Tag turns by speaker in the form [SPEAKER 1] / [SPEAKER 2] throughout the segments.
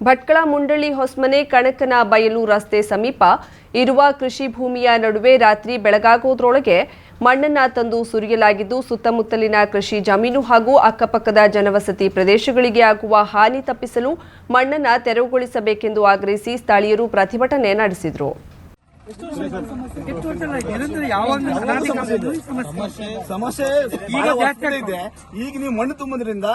[SPEAKER 1] ಭಟ್ಕಳ ಮುಂಡಳ್ಳಿ ಹೊಸ್ಮನೆ ಕಣಕನ ಬಯಲು ರಸ್ತೆ ಸಮೀಪ ಇರುವ ಕೃಷಿ ಭೂಮಿಯ ನಡುವೆ ರಾತ್ರಿ ಬೆಳಗಾಗೋದ್ರೊಳಗೆ ಮಣ್ಣನ್ನ ತಂದು ಸುರಿಯಲಾಗಿದ್ದು ಸುತ್ತಮುತ್ತಲಿನ ಕೃಷಿ ಜಮೀನು ಹಾಗೂ ಅಕ್ಕಪಕ್ಕದ ಜನವಸತಿ ಪ್ರದೇಶಗಳಿಗೆ ಆಗುವ ಹಾನಿ ತಪ್ಪಿಸಲು ಮಣ್ಣನ್ನ ತೆರವುಗೊಳಿಸಬೇಕೆಂದು ಆಗ್ರಹಿಸಿ ಸ್ಥಳೀಯರು ಪ್ರತಿಭಟನೆ ನಡೆಸಿದರು.
[SPEAKER 2] ಸಮಸ್ಯೆ?
[SPEAKER 3] ಸಮಸ್ಯೆ
[SPEAKER 2] ಈಗ
[SPEAKER 3] ಈಗ
[SPEAKER 2] ಜಾಸ್ತಿ
[SPEAKER 3] ಇದೆ ಈಗ ನೀವು ಮಣ್ಣು ತುಂಬೋದ್ರಿಂದ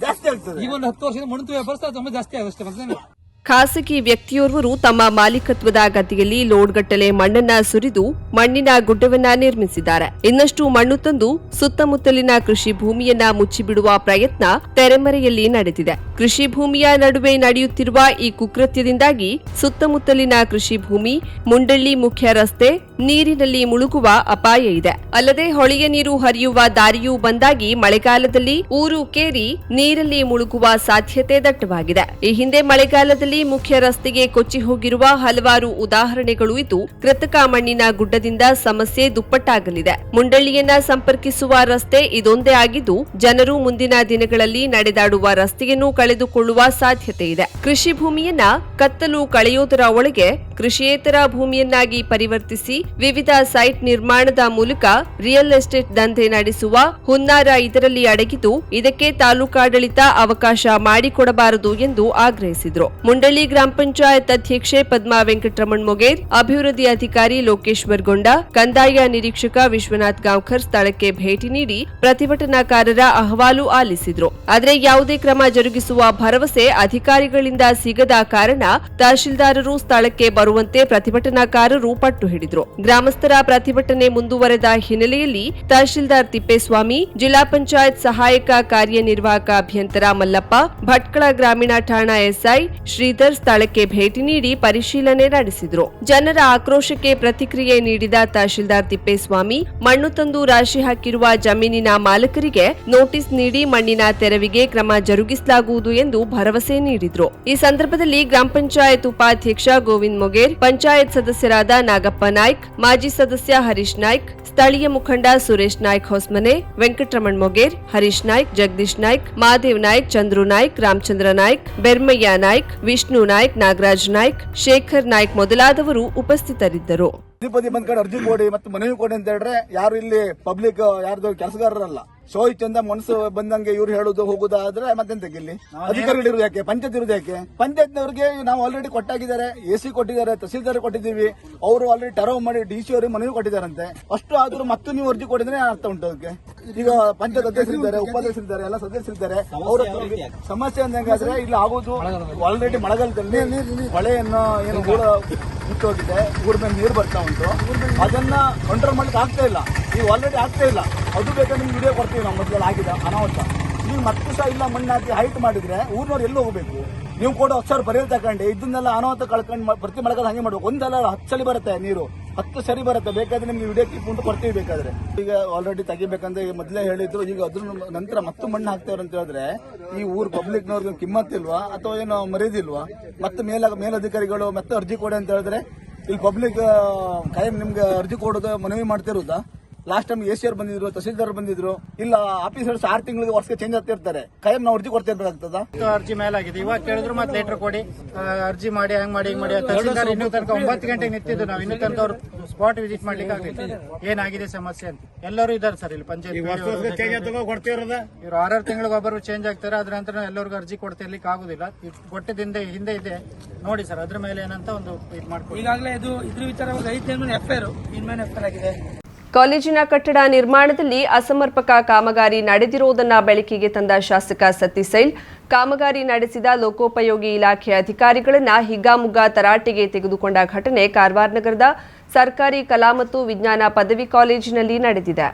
[SPEAKER 3] ಜಾಸ್ತಿ ಆಗ್ತದೆ.
[SPEAKER 2] ಈಗ ಒಂದು ಹತ್ತು ವರ್ಷದಿಂದ ಮಣ್ಣು ತುಂಬ ಬರ್ತಾ ತುಂಬ ಜಾಸ್ತಿ ಆಗುತ್ತೆ ಮತ್ತೆ
[SPEAKER 1] ಖಾಸಗಿ ವ್ಯಕ್ತಿಯೋರ್ವರು ತಮ್ಮ ಮಾಲೀಕತ್ವದ ಗದ್ದೆಯಲ್ಲಿ ಲೋಡ್ಗಟ್ಟಲೆ ಮಣ್ಣನ್ನ ಸುರಿದು ಮಣ್ಣಿನ ಗುಡ್ಡವನ್ನ ನಿರ್ಮಿಸಿದ್ದಾರೆ. ಇನ್ನಷ್ಟು ಮಣ್ಣು ತಂದು ಸುತ್ತಮುತ್ತಲಿನ ಕೃಷಿ ಭೂಮಿಯನ್ನ ಮುಚ್ಚಿಬಿಡುವ ಪ್ರಯತ್ನ ತೆರೆಮರೆಯಲ್ಲಿ ನಡೆದಿದೆ. ಕೃಷಿ ಭೂಮಿಯ ನಡುವೆ ನಡೆಯುತ್ತಿರುವ ಈ ಕುಕೃತ್ಯದಿಂದಾಗಿ ಸುತ್ತಮುತ್ತಲಿನ ಕೃಷಿ ಭೂಮಿ, ಮುಂಡಳ್ಳಿ ಮುಖ್ಯ ರಸ್ತೆ, ನೀರಿನಲ್ಲಿ ಮುಳುಗುವ ಅಪಾಯ ಇದೆ. ಅಲ್ಲದೆ ಹೊಳೆಯ ನೀರು ಹರಿಯುವ ದಾರಿಯೂ ಬಂದಾಗಿ ಮಳೆಗಾಲದಲ್ಲಿ ಊರು ಕೇರಿ ನೀರಲ್ಲಿ ಮುಳುಗುವ ಸಾಧ್ಯತೆ ದಟ್ಟವಾಗಿದೆ. ಈ ಹಿಂದೆ ಮಳೆಗಾಲದಲ್ಲಿ ಮುಖ್ಯ ರಸ್ತೆಗೆ ಕೊಚ್ಚಿ ಹೋಗಿರುವ ಹಲವಾರು ಉದಾಹರಣೆಗಳು ಇದ್ದು, ಕೃತಕ ಮಣ್ಣಿನ ಗುಡ್ಡದಿಂದ ಸಮಸ್ಯೆ ದುಪ್ಪಟ್ಟಾಗಲಿದೆ. ಮುಂಡಳ್ಳಿಯನ್ನ ಸಂಪರ್ಕಿಸುವ ರಸ್ತೆ ಇದೊಂದೇ ಆಗಿದ್ದು, ಜನರು ಮುಂದಿನ ದಿನಗಳಲ್ಲಿ ನಡೆದಾಡುವ ರಸ್ತೆಯನ್ನು ಕಳೆದುಕೊಳ್ಳುವ ಸಾಧ್ಯತೆ ಇದೆ. ಕೃಷಿ ಭೂಮಿಯನ್ನ ಕತ್ತಲು ಕಳೆಯೋದರ ಒಳಗೆ ಕೃಷಿಯೇತರ ಭೂಮಿಯನ್ನಾಗಿ ಪರಿವರ್ತಿಸಿ, ವಿವಿಧ ಸೈಟ್ ನಿರ್ಮಾಣದ ಮೂಲಕ ರಿಯಲ್ ಎಸ್ಟೇಟ್ ದಂಧೆ ನಡೆಸುವ ಹುನ್ನಾರ ಇದರಲ್ಲಿ ಅಡಗಿದ್ದು, ಇದಕ್ಕೆ ತಾಲೂಕಾಡಳಿತ ಅವಕಾಶ ಮಾಡಿಕೊಡಬಾರದು ಎಂದು ಆಗ್ರಹಿಸಿದರು. ಮುಂಡಳ್ಳಿ ಗ್ರಾಮ ಪಂಚಾಯತ್ ಅಧ್ಯಕ್ಷೆ ಪದ್ಮಾ ವೆಂಕಟರಮಣ್ ಮೊಗೇರ್, ಅಭಿವೃದ್ಧಿ ಅಧಿಕಾರಿ ಲೋಕೇಶ್ವರ್ ಗೊಂಡ, ಕಂದಾಯ ನಿರೀಕ್ಷಕ ವಿಶ್ವನಾಥ್ ಗಾಂವ್ಕರ್ ಸ್ಥಳಕ್ಕೆ ಭೇಟಿ ನೀಡಿ ಪ್ರತಿಭಟನಾಕಾರರ ಅಹವಾಲು ಆಲಿಸಿದ್ರು. ಆದರೆ ಯಾವುದೇ ಕ್ರಮ ಜರುಗಿಸುವ ಭರವಸೆ ಅಧಿಕಾರಿಗಳಿಂದ ಸಿಗದ ಕಾರಣ ತಹಶೀಲ್ದಾರರು ಸ್ಥಳಕ್ಕೆ ಬರುವಂತೆ ಪ್ರತಿಭಟನಾಕಾರರು ಪಟ್ಟು ಹಿಡಿದ್ರು. ಗ್ರಾಮಸ್ಥರ ಪ್ರತಿಭಟನೆ ಮುಂದುವರೆದ ಹಿನ್ನೆಲೆಯಲ್ಲಿ ತಹಶೀಲ್ದಾರ್ ತಿಪ್ಪೇಸ್ವಾಮಿ, ಜಿಲ್ಲಾ ಪಂಚಾಯತ್ ಸಹಾಯಕ ಕಾರ್ಯನಿರ್ವಾಹಕ ಅಭಿಯಂತರ ಮಲ್ಲಪ್ಪ, ಭಟ್ಕಳ ಗ್ರಾಮೀಣ ಠಾಣಾ ಎಸ್ಐ ಶ್ರೀಧರ್ ಸ್ಥಳಕ್ಕೆ ಭೇಟಿ ನೀಡಿ ಪರಿಶೀಲನೆ ನಡೆಸಿದ್ರು. ಜನರ ಆಕ್ರೋಶಕ್ಕೆ ಪ್ರತಿಕ್ರಿಯೆ ನೀಡಿದ ತಹಶೀಲ್ದಾರ್ ತಿಪ್ಪೇಸ್ವಾಮಿ, ಮಣ್ಣು ತಂದು ರಾಶಿ ಹಾಕಿರುವ ಜಮೀನಿನ ಮಾಲಕರಿಗೆ ನೋಟಿಸ್ ನೀಡಿ ಮಣ್ಣಿನ ತೆರವಿಗೆ ಕ್ರಮ ಜರುಗಿಸಲಾಗುವುದು ಎಂದು ಭರವಸೆ ನೀಡಿದ್ರು. ಈ ಸಂದರ್ಭದಲ್ಲಿ ಗ್ರಾಮ ಪಂಚಾಯತ್ ಉಪಾಧ್ಯಕ್ಷ ಗೋವಿಂದ್ ಮೊಗೇರ್, ಪಂಚಾಯತ್ ಸದಸ್ಯರಾದ ನಾಗಪ್ಪ ನಾಯ್ಕ್, ಮಾಜಿ ಸದಸ್ಯ ಹರೀಶ್ ನಾಯ್ಕ್, ಸ್ಥಳೀಯ ಮುಖಂಡ ಸುರೇಶ್ ನಾಯ್ಕ್ ಹೊಸ್ಮನೆ, ವೆಂಕಟರಮಣ್ ಮೊಗೇರ್, ಹರೀಶ್ ನಾಯ್ಕ್, ಜಗದೀಶ್ ನಾಯ್ಕ್, ಮಹಾದೇವ್ ನಾಯ್ಕ್, ಚಂದ್ರು ನಾಯ್ಕ್, ರಾಮಚಂದ್ರ ನಾಯ್ಕ್, ಬೆರ್ಮಯ್ಯ ನಾಯ್ಕ್ ವಿಷ್ಣು ನಾಯ್ಕ್, ನಾಗರಾಜ್ ನಾಯ್ಕ್, ಶೇಖರ್ ನಾಯ್ಕ್ ಮೊದಲಾದವರು ಉಪಸ್ಥಿತರಿದ್ದರು.
[SPEAKER 3] ಅರ್ಜಿ ಕೊಡಿ ಮತ್ತು ಮನವಿ ಕೊಡಿ ಅಂತ ಹೇಳಿದ್ರೆ ಯಾರು ಇಲ್ಲಿ ಪಬ್ಲಿಕ್ ಯಾರ್ದು ಕೆಲಸಗಾರರಲ್ಲ. ಶೋ ಅಂತ ಮನಸ್ಸು ಬಂದಂಗೆ ಇವ್ರು ಹೇಳುದು ಹೋಗುದಾದ್ರೆ ಮತ್ತೆಂತ ಇಲ್ಲಿ? ಅಧಿಕಾರಿಗಳು ಇರುವುದು ಯಾಕೆ? ಪಂಚಾಯತ್ ಇರುವುದು ಯಾಕೆ? ಪಂಚಾಯತ್ನವ್ರಿಗೆ ನಾವು ಆಲ್ರೆಡಿ ಕೊಟ್ಟಾಗಿದ್ದಾರೆ. ಎ ಸಿ ಕೊಟ್ಟಿದ್ದಾರೆ ತಹಸೀಲ್ದಾರ್ ಕೊಟ್ಟಿದ್ದೀವಿ. ಅವರು ಆಲ್ರೆಡಿ ಟರವ್ ಮಾಡಿ ಡಿ ಸಿ ಅವರಿಗೆ ಮನವಿ ಕೊಟ್ಟಿದ್ದಾರಂತೆ. ಅಷ್ಟು ಆದ್ರೂ ಮತ್ತೆ ನೀವು ಅರ್ಜಿ ಕೊಟ್ಟಿದ್ರೆ ಅರ್ಥ ಉಂಟು ಅದಕ್ಕೆ. ಈಗ ಪಂಚಾಯತ್ ಅಧ್ಯಕ್ಷರಿದ್ದಾರೆ ಉಪಾಧ್ಯಕ್ಷರಿದ್ದಾರೆ ಎಲ್ಲ ಸದಸ್ಯರಿದ್ದಾರೆ ಅವರ ಸಮಸ್ಯೆ ಅಂದಂಗಾದ್ರೆ ಇಲ್ಲಿ ಆಗೋದು ಆಲ್ರೆಡಿ ಮಳೆಗಾಲದಲ್ಲಿ ಮಳೆಯನ್ನು ಏನು ಕೂಡ ಮುಟ್ಟೋಗಿದೆ. ಊರ ಮೇಲೆ ನೀರು ಬರ್ತಾ ಉಂಟು. ಅದನ್ನ ಕಂಟ್ರೋಲ್ ಮಾಡ್ಲಿಕ್ಕೆ ಆಗ್ತಾ ಇಲ್ಲ. ನೀವು ಆಲ್ರೆಡಿ ಆಗ್ತಾ ಇಲ್ಲ. ಅದು ಬೇಕಾದ್ರೆ ನಿಮ್ಗೆ ವಿಡಿಯೋ ಕೊಡ್ತೀವಿ ನಾವು ಮಧ್ಯದಲ್ಲಿ ಆಗಿದೆ, ಅನಾಹುತ. ನೀವು ಮತ್ತೆ ಸಹ ಇಲ್ಲ ಮಣ್ಣು ಹಾಕಿ ಹೈಟ್ ಮಾಡಿದ್ರೆ ಊರಿನವ್ರು ಎಲ್ಲಿ ಹೋಗಬೇಕು? ನೀವು ಕೂಡ ಹತ್ತು ಸಾವಿರ ಬರೆಯಲು ತಗೊಂಡು ಇದನ್ನೆಲ್ಲ ಅನಾಹುತ ಕಳ್ಕೊಂಡು ಪ್ರತಿ ಮಳೆಗಾಲ ಹಂಗೆ ಮಾಡಬೇಕು ಒಂದಲ್ಲ, ಹತ್ತು ಸಲ ಬರುತ್ತೆ ನೀರು. ಹತ್ತು ಸರಿ ಬರುತ್ತೆ, ಬೇಕಾದ್ರೆ ನಿಮ್ಗೆ ವಿಡಿಯೋ ಕ್ಲಿಪ್ ಉಂಟು ಕೊಡ್ತೀವಿ ಬೇಕಾದ್ರೆ. ಈಗ ಆಲ್ರೆಡಿ ತೆಗಿಬೇಕಂದ್ರೆ ಈಗ ಮೊದಲೇ ಹೇಳಿದ್ರು, ಈಗ ಅದ್ರ ನಂತರ ಮತ್ತೆ ಮಣ್ಣು ಹಾಕ್ತೇವ್ರ ಅಂತ ಹೇಳಿದ್ರೆ, ಈ ಊರು ಪಬ್ಲಿಕ್ನವ್ರಿಗೆ ಕಿಮ್ಮತ್ತಿಲ್ವಾ ಅಥವಾ ಏನೋ ಮರ್ಯಾದಿಲ್ವಾ? ಮತ್ತೆ ಮೇಲ ಮೇಲಧಿಕಾರಿಗಳು ಮತ್ತೆ ಅರ್ಜಿ ಕೊಡಿ ಅಂತ ಹೇಳಿದ್ರೆ ಇಲ್ಲಿ ಪಬ್ಲಿಕ್ ಕಾಯಂ ನಿಮ್ಗೆ ಅರ್ಜಿ ಕೊಡೋದು ಮನವಿ ಮಾಡ್ತಿರೋದಾ? Last time A C R ಬಂದಿದ್ರು ತಹಸೀಲ್ದಾರ್ ಬಂದಿದ್ರು ಇಲ್ಲ ಆಫೀಸರ್ಸ್ ಆರು ತಿಂಗಳಿಗೆ ವರ್ಷಕ್ಕೆ ಚೇಂಜ್ ಆಗ್ತಿರ್ತಾರೆ ಕಾಯಂ ನಾವು ಅರ್ಜಿ ಕೊಡ್ತಿರ್ಬೇಕಾಗ್ತದ?
[SPEAKER 4] ಅರ್ಜಿ ಮೇಲೆ ಆಗಿದೆ ಇವಾಗ ಕೇಳಿದ್ರು ಮತ್ತೆ ಲೆಟರ್ ಕೊಡಿ. ಆ, ಅರ್ಜಿ ಮಾಡಿ ಹಂಗ್ ಮಾಡಿ ಹಿಂಗ್ ಮಾಡಿ ತಹಸೀಲ್ದಾರ್ ಇನ್ನೂ ತನಕ ಒಂಬತ್ತು ಗಂಟೆಗೆ ನಿಂತಿದ್ದು ನಾವು. ಇನ್ನೂ ತನಕ ಅವ್ರು ಸ್ಪಾಟ್ ವಿಸಿಟ್ ಮಾಡ್ಲಿಕ್ಕೆ ಆಗಲಿಲ್ಲ. ಏನಾಗಿದೆ ಸಮಸ್ಯೆ ಅಂತ. ಎಲ್ಲರೂ ಇದ್ದಾರೆ ಸರ್ ಇಲ್ಲಿ ಪಂಚಾಯತ್ ಇವ್ರು ಆರಾರು ತಿಂಗಳಿಗೆ ಒಬ್ಬರು ಚೇಂಜ್ ಆಗ್ತಾರೆ. ಅದ್ರ ನಂತರ ಎಲ್ಲರಿಗೂ ಅರ್ಜಿ ಕೊಡ್ತಿರ್ಲಿಕ್ಕೆ ಆಗುದಿಲ್ಲ. ಇದು ಕೊಟ್ಟಿದ್ದ ಹಿಂದೆ ಇದೆ. ನೋಡಿ ಸರ್ ಅದ್ರ ಮೇಲೆ ಏನಂತ ಒಂದು ಇದು ಮಾಡ್ಕೊಡಿ.
[SPEAKER 2] ಈಗಾಗಲೇ ಇದು ಇದ್ರ ವಿಚಾರವಾಗಿ ಐದು ತಿಂಗಳು ಎಫ್ ಐ ಆರ್ ಇನ್ಮೇಲೆ ಎಫ್ ಐ ಆರ್ ಆಗಿದೆ.
[SPEAKER 1] ಕಾಲೇಜಿನ ಕಟ್ಟಡ ನಿರ್ಮಾಣದಲ್ಲಿ ಅಸಮರ್ಪಕ ಕಾಮಗಾರಿ ನಡೆದಿರುವುದನ್ನು ಬೆಳಕಿಗೆ ತಂದ ಶಾಸಕ ಸತೀಸೈಲ್ ಕಾಮಗಾರಿ ನಡೆಸಿದ ಲೋಕೋಪಯೋಗಿ ಇಲಾಖೆ ಅಧಿಕಾರಿಗಳನ್ನ ಹಿಗ್ಗಾಮುಗ್ಗಾ ತರಾಟೆಗೆ ತೆಗೆದುಕೊಂಡ ಘಟನೆ ಕಾರವಾರ ನಗರದ ಸರ್ಕಾರಿ ಕಲಾ ಮತ್ತು ವಿಜ್ಞಾನ ಪದವಿ ಕಾಲೇಜಿನಲ್ಲಿ ನಡೆದಿದೆ.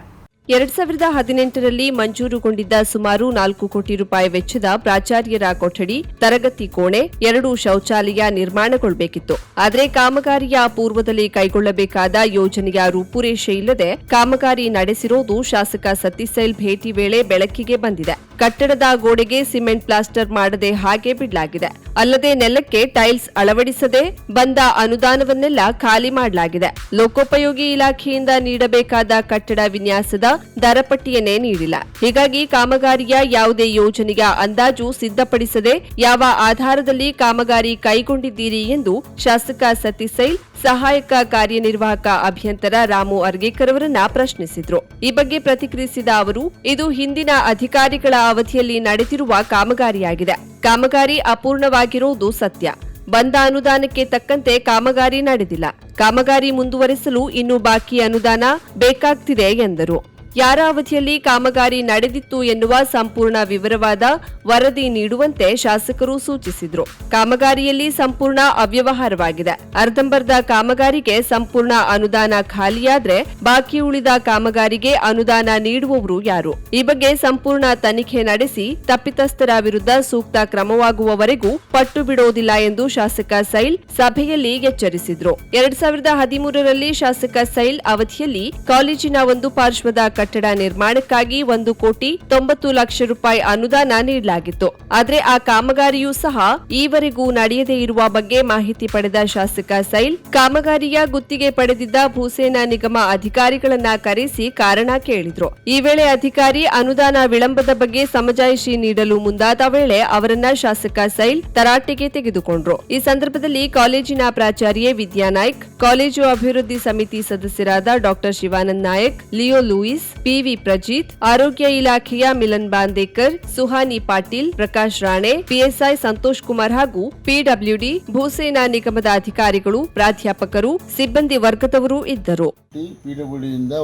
[SPEAKER 1] ಎರಡ್ ಸಾವಿರದ ಹದಿನೆಂಟರಲ್ಲಿ ಮಂಜೂರುಗೊಂಡಿದ್ದ ಸುಮಾರು ನಾಲ್ಕು ಕೋಟಿ ರೂಪಾಯಿ ವೆಚ್ಚದ ಪ್ರಾಚಾರ್ಯರ ಕೊಠಡಿ, ತರಗತಿ ಕೋಣೆ, ಎರಡು ಶೌಚಾಲಯ ನಿರ್ಮಾಣಗೊಳ್ಳಬೇಕಿತ್ತು ಆದರೆ ಕಾಮಗಾರಿಯ ಪೂರ್ವದಲ್ಲಿ ಕೈಗೊಳ್ಳಬೇಕಾದ ಯೋಜನೆಯ ರೂಪುರೇಷೆ ಇಲ್ಲದೆ ಕಾಮಗಾರಿ ನಡೆಸಿರೋದು ಶಾಸಕ ಸತೀಸೈಲ್ ಭೇಟಿ ವೇಳೆ ಬೆಳಕಿಗೆ ಬಂದಿದೆ. ಕಟ್ಟಡದ ಗೋಡೆಗೆ ಸಿಮೆಂಟ್ ಪ್ಲಾಸ್ಟರ್ ಮಾಡದೆ ಹಾಗೆ ಬಿಡಲಾಗಿದೆ. ಅಲ್ಲದೆ ನೆಲಕ್ಕೆ ಟೈಲ್ಸ್ ಅಳವಡಿಸದೆ ಬಂದ ಅನುದಾನವನ್ನೆಲ್ಲ ಖಾಲಿ ಮಾಡಲಾಗಿದೆ. ಲೋಕೋಪಯೋಗಿ ಇಲಾಖೆಯಿಂದ ನೀಡಬೇಕಾದ ಕಟ್ಟಡ ವಿನ್ಯಾಸದ ದರಪಟ್ಟಿಯನ್ನೇ ನೀಡಿಲ್ಲ. ಹೀಗಾಗಿ ಕಾಮಗಾರಿಯ ಯಾವುದೇ ಯೋಜನೆಯ ಅಂದಾಜು ಸಿದ್ಧಪಡಿಸದೆ ಯಾವ ಆಧಾರದಲ್ಲಿ ಕಾಮಗಾರಿ ಕೈಗೊಂಡಿದ್ದೀರಿ ಎಂದು ಶಾಸಕ ಸತೀಶ್ ಸೈಲ್ ಸಹಾಯಕ ಕಾರ್ಯನಿರ್ವಾಹಕ ಅಭಿಯಂತರ ರಾಮು ಅರ್ಗೇಕರ್ ಅವರನ್ನ ಪ್ರಶ್ನಿಸಿದ್ರು. ಈ ಬಗ್ಗೆ ಪ್ರತಿಕ್ರಿಯಿಸಿದ ಅವರು, ಇದು ಹಿಂದಿನ ಅಧಿಕಾರಿಗಳ ಅವಧಿಯಲ್ಲಿ ನಡೆದಿರುವ ಕಾಮಗಾರಿಯಾಗಿದೆ. ಕಾಮಗಾರಿ ಅಪೂರ್ಣವಾಗಿರುವುದು ಸತ್ಯ. ಬಂದ ಅನುದಾನಕ್ಕೆ ತಕ್ಕಂತೆ ಕಾಮಗಾರಿ ನಡೆದಿಲ್ಲ. ಕಾಮಗಾರಿ ಮುಂದುವರೆಸಲು ಇನ್ನೂ ಬಾಕಿ ಅನುದಾನ ಬೇಕಾಗ್ತಿದೆ ಎಂದರು. ಯಾರ ಅವಧಿಯಲ್ಲಿ ಕಾಮಗಾರಿ ನಡೆದಿತ್ತು ಎನ್ನುವ ಸಂಪೂರ್ಣ ವಿವರವಾದ ವರದಿ ನೀಡುವಂತೆ ಶಾಸಕರು ಸೂಚಿಸಿದರು. ಕಾಮಗಾರಿಯಲ್ಲಿ ಸಂಪೂರ್ಣ ಅವ್ಯವಹಾರವಾಗಿದೆ. ಅರ್ಧಂಬರ್ಧ ಕಾಮಗಾರಿಗೆ ಸಂಪೂರ್ಣ ಅನುದಾನ ಖಾಲಿಯಾದ್ರೆ ಬಾಕಿ ಉಳಿದ ಕಾಮಗಾರಿಗೆ ಅನುದಾನ ನೀಡುವವರು ಯಾರು? ಈ ಬಗ್ಗೆ ಸಂಪೂರ್ಣ ತನಿಖೆ ನಡೆಸಿ ತಪ್ಪಿತಸ್ಥರ ವಿರುದ್ಧ ಸೂಕ್ತ ಕ್ರಮವಾಗುವವರೆಗೂ ಪಟ್ಟು ಬಿಡೋದಿಲ್ಲ ಎಂದು ಶಾಸಕ ಸೈಲ್ ಸಭೆಯಲ್ಲಿ ಎಚ್ಚರಿಸಿದ್ರು. ಎರಡ್ ಸಾವಿರದ ಹದಿಮೂರರಲ್ಲಿ ಶಾಸಕ ಸೈಲ್ ಅವಧಿಯಲ್ಲಿ ಕಾಲೇಜಿನ ಒಂದು ಪಾರ್ಶ್ವದ ಕಟ್ಟಡ ನಿರ್ಮಾಣಕ್ಕಾಗಿ ಒಂದು ಕೋಟಿ ತೊಂಬತ್ತು ಲಕ್ಷ ರೂಪಾಯಿ ಅನುದಾನ ನೀಡಲಾಗಿತ್ತು. ಆದರೆ ಆ ಕಾಮಗಾರಿಯೂ ಸಹ ಈವರೆಗೂ ನಡೆಯದೇ ಇರುವ ಬಗ್ಗೆ ಮಾಹಿತಿ ಪಡೆದ ಶಾಸಕ ಸೈಲ್, ಕಾಮಗಾರಿಯ ಗುತ್ತಿಗೆ ಪಡೆದಿದ್ದ ಭೂಸೇನಾ ನಿಗಮ ಅಧಿಕಾರಿಗಳನ್ನ ಕರೆಸಿ ಕಾರಣ ಕೇಳಿದ್ರು. ಈ ವೇಳೆ ಅಧಿಕಾರಿ ಅನುದಾನ ವಿಳಂಬದ ಬಗ್ಗೆ ಸಮಜಾಯಿಷಿ ನೀಡಲು ಮುಂದಾದ ವೇಳೆ ಅವರನ್ನ ಶಾಸಕ ಸೈಲ್ ತರಾಟೆಗೆ ತೆಗೆದುಕೊಂಡ್ರು. ಈ ಸಂದರ್ಭದಲ್ಲಿ ಕಾಲೇಜಿನ ಪ್ರಾಚಾರ್ಯೆ ವಿದ್ಯಾನಾಯ್ಕ್, ಕಾಲೇಜು ಅಭಿವೃದ್ಧಿ ಸಮಿತಿ ಸದಸ್ಯರಾದ doctor Shivanand Naik, Leo Louis P V Prajith, ಆರೋಗ್ಯ ಇಲಾಖೆಯ ಮಿಲನ್ ಬಾಂದೇಕರ್, ಸುಹಾನಿ ಪಾಟೀಲ್, ಪ್ರಕಾಶ್ ರಾಣೆ, ಪಿಎಸ್ಐ ಸಂತೋಷ್ ಕುಮಾರ್ ಹಾಗೂ ಪಿಡಬ್ಲ್ಯೂಡಿ ಭೂಸೇನಾ ನಿಗಮದ ಅಧಿಕಾರಿಗಳು, ಪ್ರಾಧ್ಯಾಪಕರು, ಸಿಬ್ಬಂದಿ ವರ್ಗದವರು ಇದ್ದರು.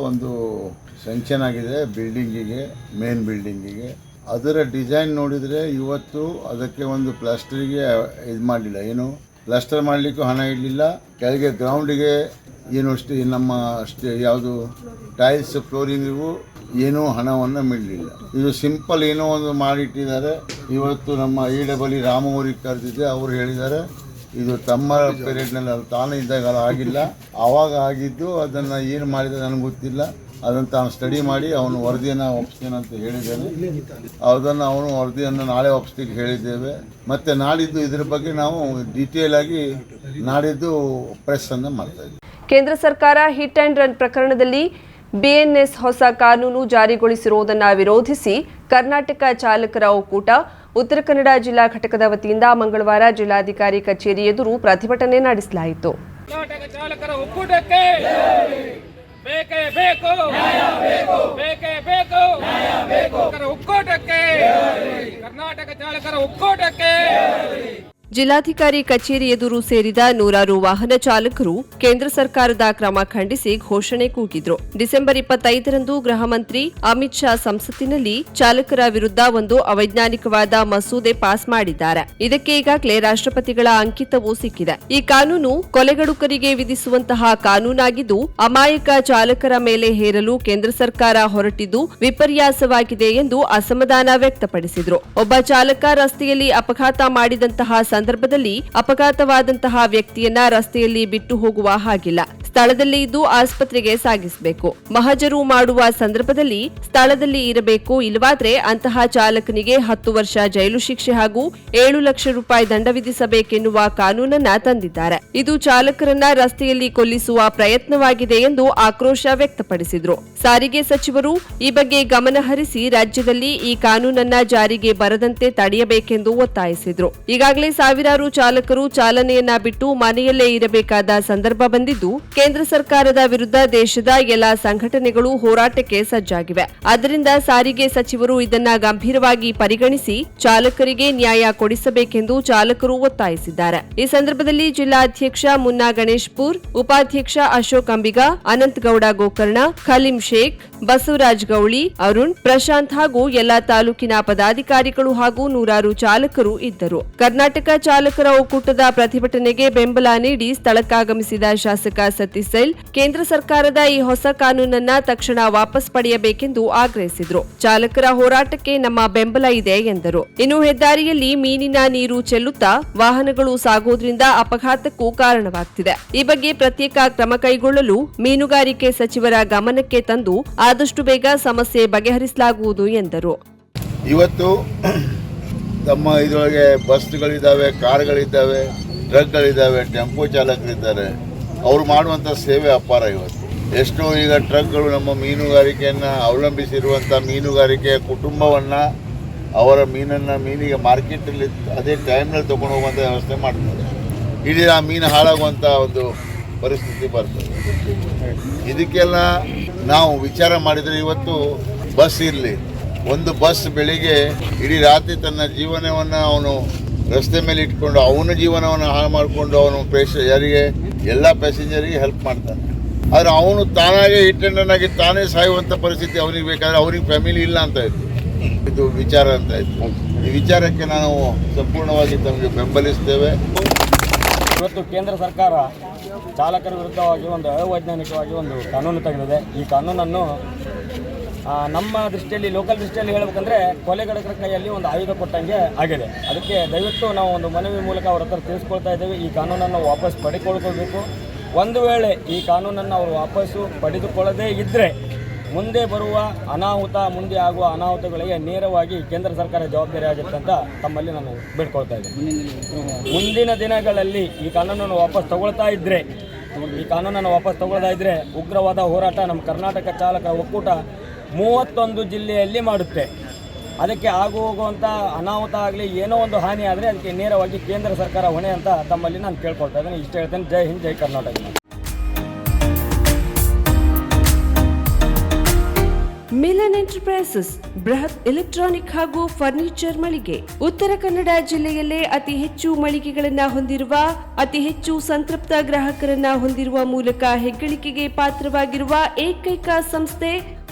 [SPEAKER 5] ಒಂದು ಸೆಂಕ್ಷನ್ ಆಗಿದೆ ಬಿಲ್ಡಿಂಗಿಗೆ, ಮೇನ್ ಬಿಲ್ಡಿಂಗಿಗೆ. ಅದರ ಡಿಸೈನ್ ನೋಡಿದರೆ ಇವತ್ತು ಅದಕ್ಕೆ ಒಂದು ಪ್ಲಾಸ್ಟರಿಗೆ ಇದು ಮಾಡಲಿಲ್ಲ ಏನು? ಪ್ಲಾಸ್ಟರ್ ಮಾಡಲಿಕ್ಕೂ ಹಣ ಇರಲಿಲ್ಲ. ಕೆಳಗೆ ಗ್ರೌಂಡಿಗೆ ಏನು ಅಷ್ಟೇ, ನಮ್ಮ ಅಷ್ಟೇ ಯಾವುದು ಟೈಲ್ಸ್ ಫ್ಲೋರಿಂಗಿಗೂ ಏನೂ ಹಣವನ್ನು ಮಿಡಲಿಲ್ಲ. ಇದು ಸಿಂಪಲ್ ಏನೋ ಒಂದು ಮಾಡಿಟ್ಟಿದ್ದಾರೆ. ಇವತ್ತು ನಮ್ಮ ಇ ಡಬಲ್ ರಾಮ ಕರೆದಿದ್ದೆ, ಅವರು ಹೇಳಿದ್ದಾರೆ, ಇದು ತಮ್ಮ ಪೀರಿಯಡ್ನಲ್ಲಿ ಅದು ತಾನೇ ಇದ್ದಾಗ ಆಗಿಲ್ಲ. ಆವಾಗ ಆಗಿದ್ದು ಅದನ್ನು ಏನು ಮಾಡಿದ ನನಗೆ ಗೊತ್ತಿಲ್ಲ. ಅದನ್ನು ತಾನು ಸ್ಟಡಿ ಮಾಡಿ ಅವನು ವರದಿಯನ್ನು ಒಪ್ಪಿಸ್ತೇನೆ ಅಂತ ಹೇಳಿದ್ದೇನೆ. ಅದನ್ನು ಅವನು ವರದಿಯನ್ನು ನಾಳೆ ಒಪ್ಪಿಸ್ಲಿಕ್ಕೆ ಹೇಳಿದ್ದೇವೆ. ಮತ್ತು ನಾಡಿದ್ದು ಇದರ ಬಗ್ಗೆ ನಾವು ಡೀಟೇಲ್ ಆಗಿ ನಾಡಿದ್ದು ಪ್ರೆಸ್ಸನ್ನು ಮಾಡ್ತಾ ಇದ್ದೀವಿ.
[SPEAKER 1] ಕೇಂದ್ರ ಸರ್ಕಾರ ಹಿಟ್ ಆ್ಯಂಡ್ ರನ್ ಪ್ರಕರಣದಲ್ಲಿ ಬಿಎನ್ಎಸ್ ಹೊಸ ಕಾನೂನು ಜಾರಿಗೊಳಿಸಿರುವುದನ್ನು ವಿರೋಧಿಸಿ ಕರ್ನಾಟಕ ಚಾಲಕರ ಒಕ್ಕೂಟ ಉತ್ತರ ಕನ್ನಡ ಜಿಲ್ಲಾ ಘಟಕದ ವತಿಯಿಂದ ಮಂಗಳವಾರ ಜಿಲ್ಲಾಧಿಕಾರಿ ಕಚೇರಿ ಎದುರು ಪ್ರತಿಭಟನೆ ನಡೆಸಲಾಯಿತು.
[SPEAKER 6] ಕರ್ನಾಟಕ ಚಾಲಕರ ಒಕ್ಕೂಟಕ್ಕೆ ಬೇಕೇ ಬೇಕು. ಬೇಕೇ ಬೇಕು. ಚಾಲಕರ ಒಕ್ಕೂಟಕ್ಕೆ ಕರ್ನಾಟಕ ಚಾಲಕರ ಒಕ್ಕೂಟಕ್ಕೆ
[SPEAKER 1] ಜಿಲ್ಲಾಧಿಕಾರಿ ಕಚೇರಿ ಎದುರು ಸೇರಿದ ನೂರಾರು ವಾಹನ ಚಾಲಕರು ಕೇಂದ್ರ ಸರ್ಕಾರದ ಕ್ರಮ ಖಂಡಿಸಿ ಘೋಷಣೆ ಕೂಗಿದ್ರು. ಡಿಸೆಂಬರ್ ಇಪ್ಪತ್ತೈದರಂದು ಗೃಹ ಮಂತ್ರಿ ಅಮಿತ್ ಶಾ ಸಂಸತ್ತಿನಲ್ಲಿ ಚಾಲಕರ ವಿರುದ್ಧ ಒಂದು ಅವೈಜ್ಞಾನಿಕವಾದ ಮಸೂದೆ ಪಾಸ್ ಮಾಡಿದ್ದಾರೆ. ಇದಕ್ಕೆ ಈಗಾಗಲೇ ರಾಷ್ಟ್ರಪತಿಗಳ ಅಂಕಿತವೂ ಸಿಕ್ಕಿದೆ. ಈ ಕಾನೂನು ಕೊಲೆಗಡುಕರಿಗೆ ವಿಧಿಸುವಂತಹ ಕಾನೂನಾಗಿದ್ದು, ಅಮಾಯಕ ಚಾಲಕರ ಮೇಲೆ ಹೇರಲು ಕೇಂದ್ರ ಸರ್ಕಾರ ಹೊರಟಿದ್ದು ವಿಪರ್ಯಾಸವಾಗಿದೆ ಎಂದು ಅಸಮಾಧಾನ ವ್ಯಕ್ತಪಡಿಸಿದ್ರು. ಒಬ್ಬ ಚಾಲಕ ರಸ್ತೆಯಲ್ಲಿ ಅಪಘಾತ ಮಾಡಿದಂತಹ ಸಂದರ್ಭದಲ್ಲಿ ಅಪಘಾತವಾದಂತಹ ವ್ಯಕ್ತಿಯನ್ನ ರಸ್ತೆಯಲ್ಲಿ ಬಿಟ್ಟು ಹೋಗುವ ಹಾಗಿಲ್ಲ. ಸ್ಥಳದಲ್ಲಿ ಇದ್ದು ಆಸ್ಪತ್ರೆಗೆ ಸಾಗಿಸಬೇಕು. ಮಹಜರು ಮಾಡುವ ಸಂದರ್ಭದಲ್ಲಿ ಸ್ಥಳದಲ್ಲಿ ಇರಬೇಕು. ಇಲ್ಲವಾದ್ರೆ ಅಂತಹ ಚಾಲಕನಿಗೆ ಹತ್ತು ವರ್ಷ ಜೈಲು ಶಿಕ್ಷೆ ಹಾಗೂ ಏಳು ಲಕ್ಷ ರೂಪಾಯಿ ದಂಡ ವಿಧಿಸಬೇಕೆನ್ನುವ ಕಾನೂನನ್ನ ತಂದಿದ್ದಾರೆ. ಇದು ಚಾಲಕರನ್ನ ರಸ್ತೆಯಲ್ಲಿ ಕೊಲ್ಲಿಸುವ ಪ್ರಯತ್ನವಾಗಿದೆ ಎಂದು ಆಕ್ರೋಶ ವ್ಯಕ್ತಪಡಿಸಿದ್ರು. ಸಾರಿಗೆ ಸಚಿವರು ಈ ಬಗ್ಗೆ ಗಮನ ಹರಿಸಿ ರಾಜ್ಯದಲ್ಲಿ ಈ ಕಾನೂನನ್ನ ಜಾರಿಗೆ ಬರದಂತೆ ತಡೆಯಬೇಕೆಂದು ಒತ್ತಾಯಿಸಿದ್ರು. ಈಗಾಗಲೇ ಸಾವಿರಾರು ಚಾಲಕರು ಚಾಲನೆಯನ್ನ ಬಿಟ್ಟು ಮನೆಯಲ್ಲೇ ಇರಬೇಕಾದ ಸಂದರ್ಭ ಬಂದಿದ್ದು, ಕೇಂದ್ರ ಸರ್ಕಾರದ ವಿರುದ್ಧ ದೇಶದ ಎಲ್ಲಾ ಸಂಘಟನೆಗಳು ಹೋರಾಟಕ್ಕೆ ಸಜ್ಜಾಗಿವೆ. ಆದ್ದರಿಂದ ಸಾರಿಗೆ ಸಚಿವರು ಇದನ್ನ ಗಂಭೀರವಾಗಿ ಪರಿಗಣಿಸಿ ಚಾಲಕರಿಗೆ ನ್ಯಾಯ ಕೊಡಿಸಬೇಕೆಂದು ಚಾಲಕರು ಒತ್ತಾಯಿಸಿದ್ದಾರೆ. ಈ ಸಂದರ್ಭದಲ್ಲಿ ಜಿಲ್ಲಾಧ್ಯಕ್ಷ ಮುನ್ನಾ ಗಣೇಶ್ಪುರ್, ಉಪಾಧ್ಯಕ್ಷ ಅಶೋಕ್ ಅಂಬಿಗ ಅನಂತಗೌಡ ಗೋಕರ್ಣ, ಖಲೀಂ ಶೇಖ್, ಬಸವರಾಜ್ ಗೌಳಿ, ಅರುಣ್, ಪ್ರಶಾಂತ್ ಹಾಗೂ ಎಲ್ಲಾ ತಾಲೂಕಿನ ಪದಾಧಿಕಾರಿಗಳು ಹಾಗೂ ನೂರಾರು ಚಾಲಕರು ಇದ್ದರು. ಕರ್ನಾಟಕ ಚಾಲಕರ ಒಕ್ಕೂಟದ ಪ್ರತಿಭಟನೆಗೆ ಬೆಂಬಲ ನೀಡಿ ಸ್ಥಳಕ್ಕಾಗಮಿಸಿದ ಶಾಸಕ ಸತೀಶ್ ಸೈಲ್ ಕೇಂದ್ರ ಸರ್ಕಾರದ ಈ ಹೊಸ ಕಾನೂನನ್ನ ತಕ್ಷಣ ವಾಪಸ್ ಪಡೆಯಬೇಕೆಂದು ಆಗ್ರಹಿಸಿದರು. ಚಾಲಕರ ಹೋರಾಟಕ್ಕೆ ನಮ್ಮ ಬೆಂಬಲ ಇದೆ ಎಂದರು. ಇನ್ನು ಹೆದ್ದಾರಿಯಲ್ಲಿ ಮೀನಿನ ನೀರು ಚೆಲ್ಲುತ್ತಾ ವಾಹನಗಳು ಸಾಗುವುದರಿಂದ ಅಪಘಾತಕ್ಕೂ ಕಾರಣವಾಗ್ತಿದೆ. ಈ ಬಗ್ಗೆ ಪ್ರತ್ಯೇಕ ಕ್ರಮ ಕೈಗೊಳ್ಳಲು ಮೀನುಗಾರಿಕೆ ಸಚಿವರ ಗಮನಕ್ಕೆ ತಂದು ಆದಷ್ಟು ಬೇಗ ಸಮಸ್ಯೆ ಬಗೆಹರಿಸಲಾಗುವುದು ಎಂದರು.
[SPEAKER 5] ಇವತ್ತು ತಮ್ಮ ಇದರೊಳಗೆ ಬಸ್ಗಳಿದ್ದಾವೆ, ಕಾರ್ಗಳಿದ್ದಾವೆ, ಟ್ರಕ್ಗಳಿದ್ದಾವೆ, ಟೆಂಪೋ ಚಾಲಕರಿದ್ದಾರೆ. ಅವರು ಮಾಡುವಂಥ ಸೇವೆ ಅಪಾರ ಇವತ್ತು. ಎಷ್ಟೋ ಈಗ ಟ್ರಕ್ಗಳು ನಮ್ಮ ಮೀನುಗಾರಿಕೆಯನ್ನು ಅವಲಂಬಿಸಿರುವಂಥ ಮೀನುಗಾರಿಕೆಯ ಕುಟುಂಬವನ್ನು ಅವರ ಮೀನನ್ನು ಮೀನಿಗೆ ಮಾರ್ಕೆಟಲ್ಲಿ ಅದೇ ಟೈಮ್ನಲ್ಲಿ ತೊಗೊಂಡು ಹೋಗುವಂಥ ವ್ಯವಸ್ಥೆ ಮಾಡ್ತಾರೆ. ಇಡೀ ಆ ಮೀನು ಹಾಳಾಗುವಂಥ ಒಂದು ಪರಿಸ್ಥಿತಿ ಬರ್ತದೆ. ಇದಕ್ಕೆಲ್ಲ ನಾವು ವಿಚಾರ ಮಾಡಿದರೆ ಇವತ್ತು ಬಸ್ ಇರಲಿ. ಒಂದು ಬಸ್ ಬೆಳಿಗ್ಗೆ ಇಡೀ ರಾತ್ರಿ ತನ್ನ ಜೀವನವನ್ನು ಅವನು ರಸ್ತೆ ಮೇಲೆ ಇಟ್ಕೊಂಡು ಅವನ ಜೀವನವನ್ನು ಹಾಳು ಮಾಡಿಕೊಂಡು ಅವನು ಪೇಶ, ಯಾರಿಗೆ, ಎಲ್ಲ ಪ್ಯಾಸೆಂಜರಿಗೆ ಹೆಲ್ಪ್ ಮಾಡ್ತಾನೆ. ಆದರೆ ಅವನು ತಾನಾಗೆ ಆಗಿ ತಾನೇ ಸಾಯುವಂಥ ಪರಿಸ್ಥಿತಿ ಅವನಿಗೆ ಬೇಕಾದ್ರೆ ಅವ್ರಿಗೆ ಫ್ಯಾಮಿಲಿ ಇಲ್ಲ ಅಂತ ಇತ್ತು ಇದು ವಿಚಾರ ಅಂತ ಇತ್ತು ಈ ವಿಚಾರಕ್ಕೆ ನಾವು ಸಂಪೂರ್ಣವಾಗಿ ತಮಗೆ ಬೆಂಬಲಿಸ್ತೇವೆ.
[SPEAKER 7] ಇವತ್ತು ಕೇಂದ್ರ ಸರ್ಕಾರ ಚಾಲಕರ ವಿರುದ್ಧವಾಗಿ ಒಂದು ಅವೈಜ್ಞಾನಿಕವಾಗಿ ಒಂದು ಕಾನೂನು ತೆಗೆದಿದೆ. ಈ ಕಾನೂನನ್ನು ನಮ್ಮ ದೃಷ್ಟಿಯಲ್ಲಿ ಲೋಕಲ್ ದೃಷ್ಟಿಯಲ್ಲಿ ಹೇಳಬೇಕಂದ್ರೆ ಕೊಲೆಗಡಕರ ಕೈಯಲ್ಲಿ ಒಂದು ಆಯುಧ ಕೊಟ್ಟಂಗೆ ಆಗಿದೆ. ಅದಕ್ಕೆ ದಯವಿಟ್ಟು ನಾವು ಒಂದು ಮನವಿ ಮೂಲಕ ಅವ್ರ ಹತ್ರ ತಿಳಿಸ್ಕೊಳ್ತಾ ಇದ್ದೇವೆ. ಈ ಕಾನೂನನ್ನು ವಾಪಸ್ ಪಡೆದುಕೊಳ್ಕೊಳ್ಬೇಕು ಒಂದು ವೇಳೆ ಈ ಕಾನೂನನ್ನು ಅವರು ವಾಪಸ್ಸು ಪಡೆದುಕೊಳ್ಳದೇ ಇದ್ದರೆ ಮುಂದೆ ಬರುವ ಅನಾಹುತ, ಮುಂದೆ ಆಗುವ ಅನಾಹುತಗಳಿಗೆ ನೇರವಾಗಿ ಕೇಂದ್ರ ಸರ್ಕಾರ ಜವಾಬ್ದಾರಿ ಆಗುತ್ತೆ ಅಂತ ತಮ್ಮಲ್ಲಿ ನಾನು ಬೇಡ್ಕೊಳ್ತಾ ಇದ್ದೇನೆ. ಮುಂದಿನ ದಿನಗಳಲ್ಲಿ ಈ ಕಾನೂನನ್ನು ವಾಪಸ್ ತಗೊಳ್ತಾ ಇದ್ದರೆ ಈ ಕಾನೂನನ್ನು ವಾಪಸ್ ತಗೊಳ್ತಾ ಇದ್ದರೆ ಉಗ್ರವಾದ ಹೋರಾಟ ನಮ್ಮ ಕರ್ನಾಟಕ ಚಾಲಕ ಒಕ್ಕೂಟ ಮೂವತ್ತೊಂದು ಜಿಲ್ಲೆಯಲ್ಲಿ ಮಾಡುತ್ತೆ. ಅದಕ್ಕೆ ಆಗು ಹೋಗುವಂಥ ಅನಾಹುತ ಆಗಲಿ, ಏನೋ ಒಂದು ಹಾನಿ ಆದರೆ ಅದಕ್ಕೆ ನೇರವಾಗಿ ಕೇಂದ್ರ ಸರ್ಕಾರ ಹೊಣೆ ಅಂತ ತಮ್ಮಲ್ಲಿ ನಾನು ಕೇಳ್ಕೊಳ್ತಾ ಇದ್ದೀನಿ. ಇಷ್ಟು ಹೇಳ್ತೇನೆ. ಜೈ ಹಿಂದ್, ಜೈ ಕರ್ನಾಟಕ.
[SPEAKER 1] ಮಿಲನ್ ಎಂಟರ್ಪ್ರೈಸಸ್ ಬೃಹತ್ ಎಲೆಕ್ಟ್ರಾನಿಕ್ ಹಾಗೂ ಫರ್ನಿಚರ್ ಮಳಿಗೆ. ಉತ್ತರ ಕನ್ನಡ ಜಿಲ್ಲೆಯಲ್ಲೇ ಅತಿ ಹೆಚ್ಚು ಮಳಿಗೆಗಳನ್ನ ಹೊಂದಿರುವ, ಅತಿ ಹೆಚ್ಚು ಸಂತೃಪ್ತ ಗ್ರಾಹಕರನ್ನ ಹೊಂದಿರುವ ಮೂಲಕ ಹೆಗ್ಗಳಿಕೆಗೆ ಪಾತ್ರವಾಗಿರುವ ಏಕೈಕ ಸಂಸ್ಥೆ